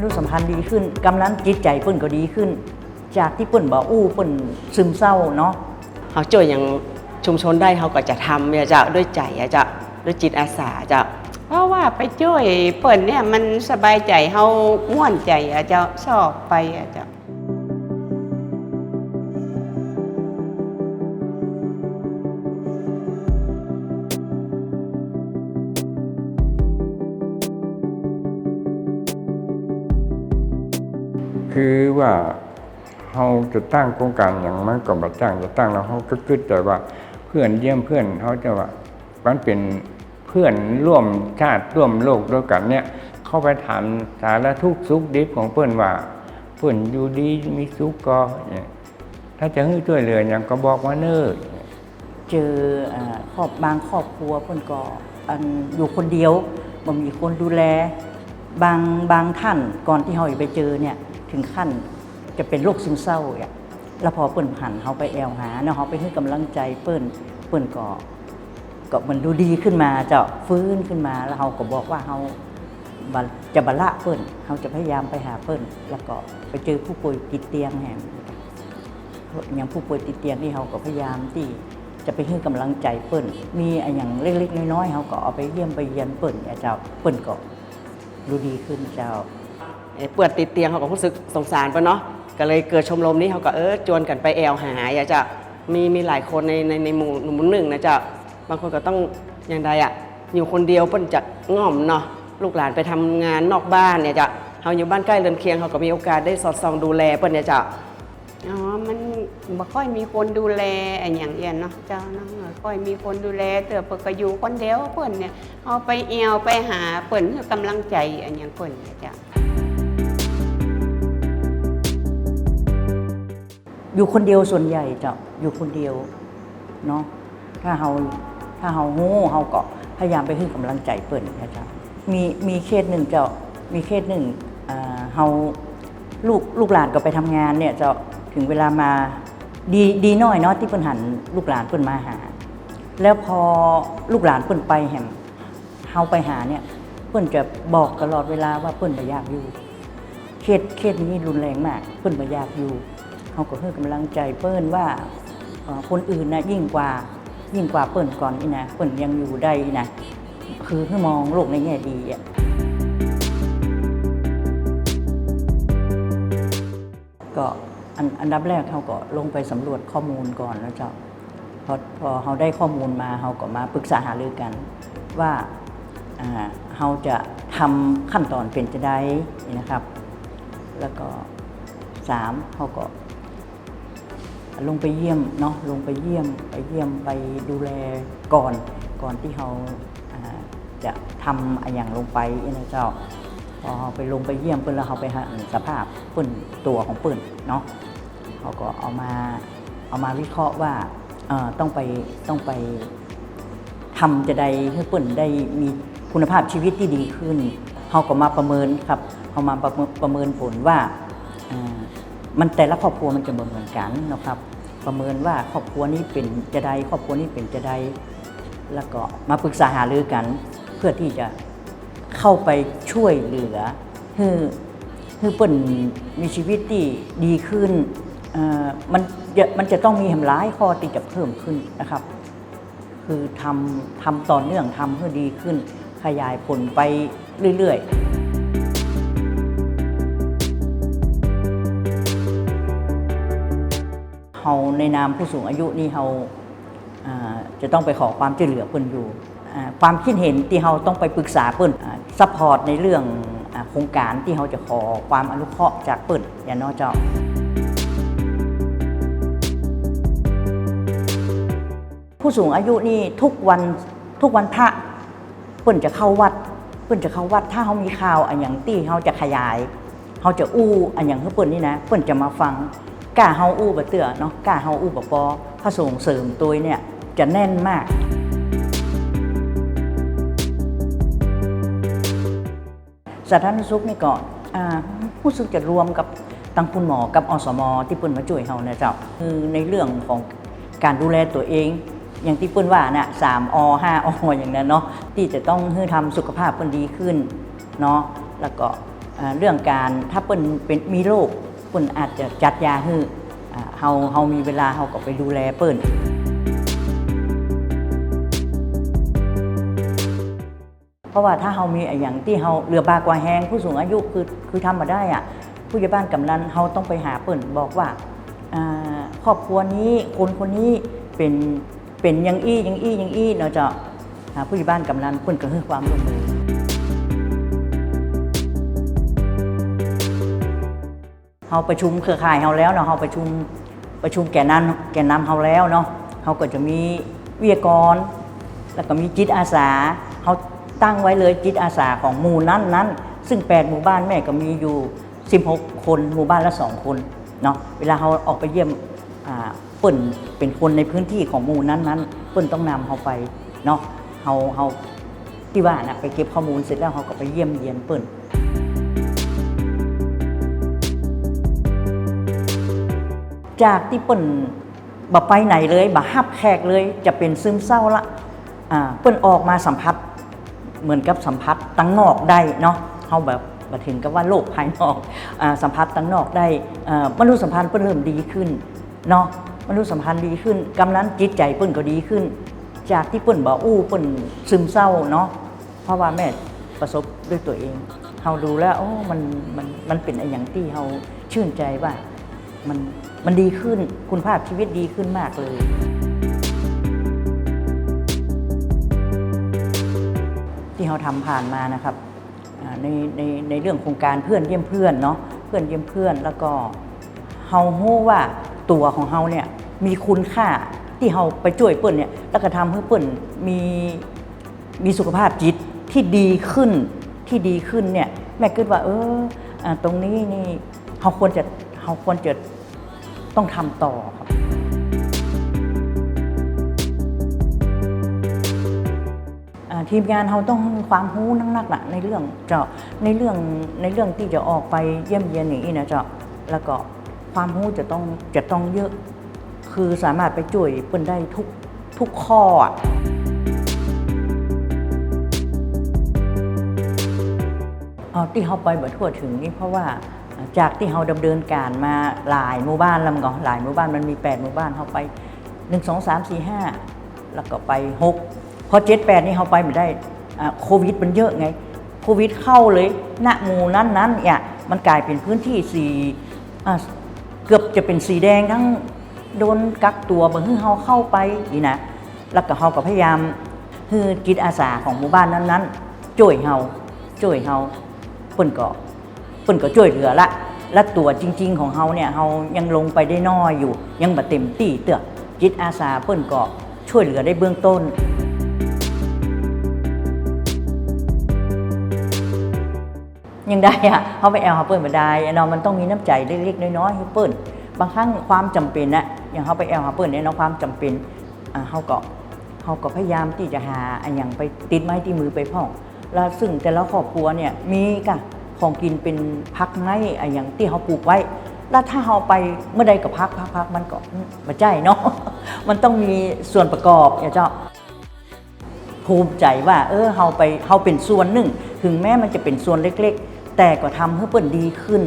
มนุสัมพันธ์ดีขึ้นกำลังจิตใจเปิ้นก็ดีขึ้น จากที่เปิ้นบ่อู้เปิ้นซึมเศร้าเนาะเขาช่วยอย่างชุมชนได้เขาก็จะทำเนี่ยจะด้วยใจอะจะด้วยจิตอาสาจะเพราะว่าไปช่วยเปิ่นเนี่ยมันสบายใจเฮาม่วนใจอาจจะชอบไปอาจจะ คือว่าเราจะตั้งโครงการอย่างมันก็บ่จ้างจะตั้งแล้วเขาก็คิดแต่ว่าเพื่อนเยี่ยมเพื่อนเขาจะว่ามันเป็นเพื่อนร่วมชาติร่วมโลกด้วยกันเนี่ย เข้าไปถามสารทุกสุขดิบของเพื่อนว่า เพื่อนอยู่ดีมีสุขก็เนี่ยถ้าจะให้ช่วยเหลืออย่างก็บอกว่าเนิ่เจอครอบบางครอบครัวเพิ่นก็อันอยู่คนเดียวบ่มีคนดูแลบางบางท่านก่อนที่เฮาจะไปเจอเนี่ย ถึงขั้นจะเป็นโรคซึมเศร้าอะแล้วพอเปิ้นหันเฮาไปแอลหาเนาะเฮาไปให้กำลังใจเปิ้นเปิ้นก็ก็มันดูดีขึ้นมาเจ้าฟื้นขึ้นมาแล้วเฮาก็บอกว่าเฮาจะบรรละเปิ้นเฮาจะพยายามไปหาเปิ้นแล้วก็ไปเจอผู้ป่วยติดเตียงแห่งอย่างผู้ป่วยติดเตียงนี่เขาก็พยายามที่จะไปให้กำลังใจเปิ้นมีอะไรอย่างเล็กๆน้อยๆเขาก็เอาไปเยี่ยมไปเยียนเปิ้นเนี่ยเจ้าเปิ้นก็รู้ดีขึ้นเจ้า เอ่อเปิดติดเตียงเขาก็รู้สึกสงสารปะเนาะก็เลยเกิดชมรมนี้เขาก็เออจวนกันไปแอลหาอยากจะมีมีหลายคนในในในหมู่หมู่หนึ่งนะจะบางคนก็ต้องอย่างใดอะอยู่คนเดียวเปิ้นจะง่อมเนาะลูกหลานไปทำงานนอกบ้านเนี่ยจะเขาอยู่บ้านใกล้เรือนเคียงเขาก็มีโอกาสได้สอดส่องดูแลเปิ้นเนี่ยจะอ๋อ มันบ่ค่อยมีคนดูแลอย่างเอียนเนาะเจ้าเนาะบ่ค่อยมีคนดูแลเตือเปิดก็อยู่คนเดียวเปิ้นเนี่ยเอาไปเอวไปหาเปิ้นคือกำลังใจอย่างเปิ้นเนี่ยจ้า อยู่คนเดียวส่วนใหญ่จ้าอยู่คนเดียวเนาะถ้าเฮาถ้าเฮาโง่เฮาก็พยายามไปให้กำลังใจเปิ้นนะจ้ามีมีเคสหนึ่งเจ้ามีเคสหนึ่งอ่าเฮาลูกลูกหลานก็ไปทำงานเนี่ยจ้าถึงเวลามาดีดีน้อยเนาะที่เปิ้นหันลูกหลานเปิ้นมาหา แล้วพอลูกหลานเปิ้นไปแหมเฮาไปหาเนี่ยเปิ้นจะบอกตลอดเวลาว่าเปิ้นบ่อยากอยู่ เคสเคสนี้รุนแรงมากเปิ้นบ่อยากอยู่ เขาก็ให้กำลังใจเปิ้นว่าคนอื่นนะยิ่งกว่ายิ่งกว่าเปิ้นก่อนนี่นะเปิ้นยังอยู่ได้นะคือให้มองโลกในแง่ดีอะก็อันอันดับแรกเขาก็ลงไปสำรวจข้อมูลก่อนนะเจ้าพอพอเขาได้ข้อมูลมาเขาก็มาปรึกษาหารือกันว่าอ่าเขาจะทำขั้นตอนเป็นจะได้นะครับ แล้วก็สามเขาก็ ลงไปเยี่ยมเนาะลงไปเยี่ยมไปเยี่ยมไปดูแลก่อนก่อนที่เขาจะทำอะไรอย่างลงไปนะเจ้าพอไปลงไปเยี่ยมเปิ้นแล้วเขาไปหาสภาพเปิ้นตัวของเปิ้นเนาะเขาก็เอามาเอามาวิเคราะห์ว่าต้องไปต้องไปทำจะได้ให้เปิ้นได้มีคุณภาพชีวิตที่ดีขึ้นเขาก็มาประเมินครับเขามาประเมินประเมินผลว่ามันแต่ละครอบครัวมันจะเหมือนกันนะครับ ประเมินว่าครอบครัวนี้เป็นจะใดครอบครัวนี้เป็นจะใดแล้วก็มาปรึกษาหารือกัน เพื่อที่จะเข้าไปช่วยเหลือให้ให้เปิ่นมีชีวิตที่ดีขึ้นมันจะมันจะต้องมีแหมหลายข้อที่จะเพิ่มขึ้นนะครับ คือทำทำต่อเนื่องทำให้ดีขึ้น ขยายผลไปเรื่อย ๆาในนามผู้สูงอายุนี่เฮาจะต้องไปขอความช่วยเหลือเพิ่นอยู่ ความคิดเห็นที่เฮาต้องไปปรึกษาเพิ่นซัพพอร์ตในเรื่องโครงการที่เฮาจะขอความอนุเคราะห์จากเพิ่นอย่าน้อเจ้าผู้สูงอายุนี่ทุกวันทุกวันพระเพิ่นจะเข้าวัด เพิ่นจะเข้าวัดถ้าเขามีข่าวอันอย่างที่เขาจะขยายเขาจะอู้อันอย่างเพิ่นนี่นะ เพิ่นจะมาฟัง กาเฮาอู้บ่เตื้อเนาะกล้าเฮาอู้บ่ปอพระสงเสริมตัวเนี่ยจะแน่นมากสาธารณสุขนี่ก่อนอ่าผู้สึกจะรวมกับตังคุณหมอกับอสมที่เปิ้นมาช่วยเฮานะเจ้าคือในเรื่องของการดูแลตัวเอง อย่างที่เปิ้นว่าน่ะสามอห้าออย่างนั้นเนาะที่จะต้องให้ทำสุขภาพเปิ้นดีขึ้นเนาะแล้วก็เรื่องการถ้าเปิ้นเป็นมีโรค เปิ้นอาจจะจัดยาให้เฮาเฮามีเวลาเฮาก็ไปดูแลเปิ้นเพราะว่าถ้าเฮามีอย่างที่เฮาเรือบากว่าแห้งผู้สูงอายุคือคือทำมาได้อะผู้ใหญ่บ้านกำนันเฮาต้องไปหาเปิ้นบอกว่าครอบครัวนี้คนคนนี้เป็นเป็นยังอี้ยังอี้ยังอี้เนาะเจ้าอ่าผู้ใหญ่บ้านกำนันเปิ้นก็ให้ความร่วมมือ เฮาประชุมเครือข่ายเฮาแล้วเนาะเฮาประชุมประชุมแก่นำแก่นำเฮาแล้วเนาะเฮาก็จะมีวิทยากร แล้วก็มีจิตอาสาเขาตั้งไว้เลยจิตอาสาของหมู่นั้นนั้นซึ่ง 8 หมู่บ้านแม่ก็มีอยู่ 16 คนหมู่บ้านละ 2 คนเนาะเวลาเขาออกไปเยี่ยมเปิ่นเป็นคนในพื้นที่ของหมู่นั้นนั้นเปิ่นต้องนำเขาไปเนาะเขาเขาที่ว่านะไปเก็บข้อมูลเสร็จแล้วเขาก็ไปเยี่ยมเยียนเปิ่น จากที่เปิ่นบ่ไปไหนเลยบ่ฮับแขกเลยจะเป็นซึมเศร้าละอ่าเปิ่นออกมาสัมผัสเหมือนกับสัมผัสตั้งนอกได้เนาะเฮาแบบบ่ถึงกับว่าโลกภายนอกอาสัมผัสตั้งนอกได้อ่ามนุษยสัมพันธ์เปิ้นเริ่มดีขึ้นเนาะมนุษยสัมพันธ์ดีขึ้นกำนั้นจิตใจเปิ้นก็ดีขึ้น จากที่เปิ้นบ่อู้เปิ้นซึมเศร้าเนาะเพราะว่าแม่ประสบด้วยตัวเองเฮาดูแล้วโอ้มันมันมันเป็นไอ้อย่างที่เฮาชื่นใจว่า มันมันดีขึ้นคุณภาพชีวิตดีขึ้นมากเลยที่เราทำผ่านมานะครับในในในเรื่องโครงการเพื่อนเยี่ยมเพื่อนเนาะเพื่อนเยี่ยมเพื่อนแล้วก็เฮาฮู้ว่าตัวของเฮาเนี่ยมีคุณค่าที่เฮาไปช่วยเปิ้นเนี่ยแล้วก็ทำให้เปิ้นมีมีสุขภาพจิตที่ดีขึ้นที่ดีขึ้นเนี่ยแม่คิดว่าเอออตรงนี้นี่เฮาควรจะ เฮาควรจะต้องทำต่อครับทีมงานเราต้องความรู้นักๆละในเรื่องเจ้าในเรื่องในเรื่องที่จะออกไปเยี่ยมเยียนอย่างนี้นะเจ้าแล้วก็ความรู้จะต้องจะต้องเยอะ คือสามารถไปช่วยเปิ้นได้ทุกทุกข้ออะเอที่เขาไปบ่ทั่วถึงนี่เพราะว่า จากที่เขาดำเนินการมาหลายหมู่บ้านแล้วมันก็หลายหมู่บ้านมันมี 8 หมู่บ้านเขาไป 1 2 3 4 5 แล้วก็ไป 6 พอเจ็ดแปดนี่เขาไปไม่ได้โควิดมันเยอะไง โควิดเข้าเลยณหมู่นั้นนั้นเนี่ยมันกลายเป็นพื้นที่สีเกือบจะเป็นสีแดงทั้งโดนกักตัวบางทีเขาเข้าไปนี่นะแล้วก็เขาก็พยายามคือจิตอาสาของหมู่บ้านนั้นๆช่วยเฮาช่วยเฮาเปิ้นก็เปิ้นก็ช่วยเหลือละ และตัวจริง ๆ ของเฮาเนี่ยเฮายังลงไปได้น้อยอยู่ ยังบ่เต็มที่เตือกจิตอาสาเปิ้นก็ช่วยเหลือได้เบื้องต้นยังได้อะเขาไปแอลเขาเปิ้ลมาได้เนาะมันต้องมีน้ำใจเล็กๆน้อยๆให้เปิ้ลบางครั้งความจำเป็นนะอย่างเขาไปแอลเขาเปิ้ลเนี่ยเนาะความจำเป็นเขาก็เขาก็พยายามที่จะหาอันอย่างไปติดไม้ที่มือไปพ่องแล้วซึ่งแต่ละครอบครัวเนี่ยมีกะ ของกินเป็นพักไม้อันอย่างที่เขาปลูกไว้ แล้วถ้าเขาไปเมื่อใดก็พักพักพักมันก็มาใจเนาะมันต้องมีส่วนประกอบอย่าเจ้าภูมิใจว่า เออเฮาไปเฮาเป็นส่วนหนึ่ง ถึงแม้มันจะเป็นส่วนเล็ก ๆ แต่ก็ทำให้เปิ้นดีขึ้น